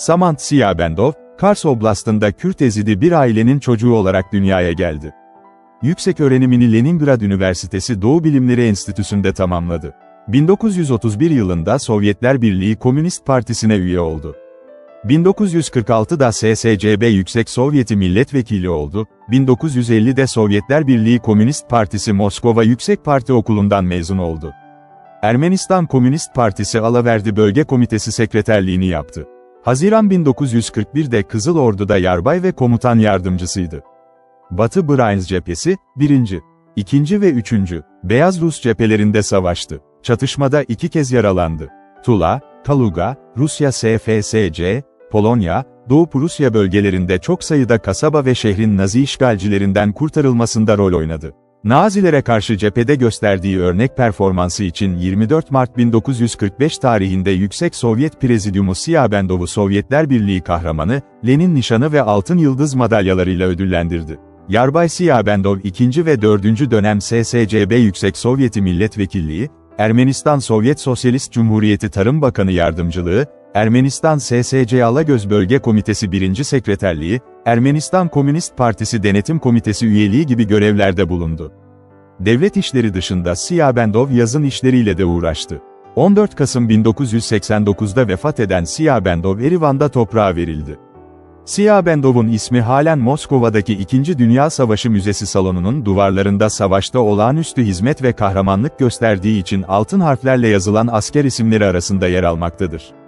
Samant Siyabendov, Kars Oblast'ında Kürt ezidi bir ailenin çocuğu olarak dünyaya geldi. Yüksek öğrenimini Leningrad Üniversitesi Doğu Bilimleri Enstitüsü'nde tamamladı. 1931 yılında Sovyetler Birliği Komünist Partisi'ne üye oldu. 1946'da SSCB Yüksek Sovyeti Milletvekili oldu, 1950'de Sovyetler Birliği Komünist Partisi Moskova Yüksek Parti Okulu'ndan mezun oldu. Ermenistan Komünist Partisi Alaverdi Bölge Komitesi Sekreterliğini yaptı. Haziran 1941'de Kızıl Ordu'da yarbay ve komutan yardımcısıydı. Batı Bryansk cephesi, 1. 2. ve 3. Beyaz Rus cephelerinde savaştı. Çatışmada iki kez yaralandı. Tula, Kaluga, Rusya SFSC, Polonya, Doğu Prusya bölgelerinde çok sayıda kasaba ve şehrin Nazi işgalcilerinden kurtarılmasında rol oynadı. Nazilere karşı cephede gösterdiği örnek performansı için 24 Mart 1945 tarihinde Yüksek Sovyet Prezidyumu Siyabendov'u Sovyetler Birliği kahramanı, Lenin nişanı ve Altın Yıldız madalyalarıyla ödüllendirdi. Yarbay Siyabendov 2. ve 4. dönem SSCB Yüksek Sovyeti Milletvekilliği, Ermenistan Sovyet Sosyalist Cumhuriyeti Tarım Bakanı Yardımcılığı, Ermenistan SSC Alagöz Bölge Komitesi 1. Sekreterliği, Ermenistan Komünist Partisi Denetim Komitesi üyeliği gibi görevlerde bulundu. Devlet işleri dışında Siyabendov yazın işleriyle de uğraştı. 14 Kasım 1989'da vefat eden Siyabendov Erivan'da toprağa verildi. Siyabendov'un ismi halen Moskova'daki İkinci Dünya Savaşı Müzesi salonunun duvarlarında savaşta olağanüstü hizmet ve kahramanlık gösterdiği için altın harflerle yazılan asker isimleri arasında yer almaktadır.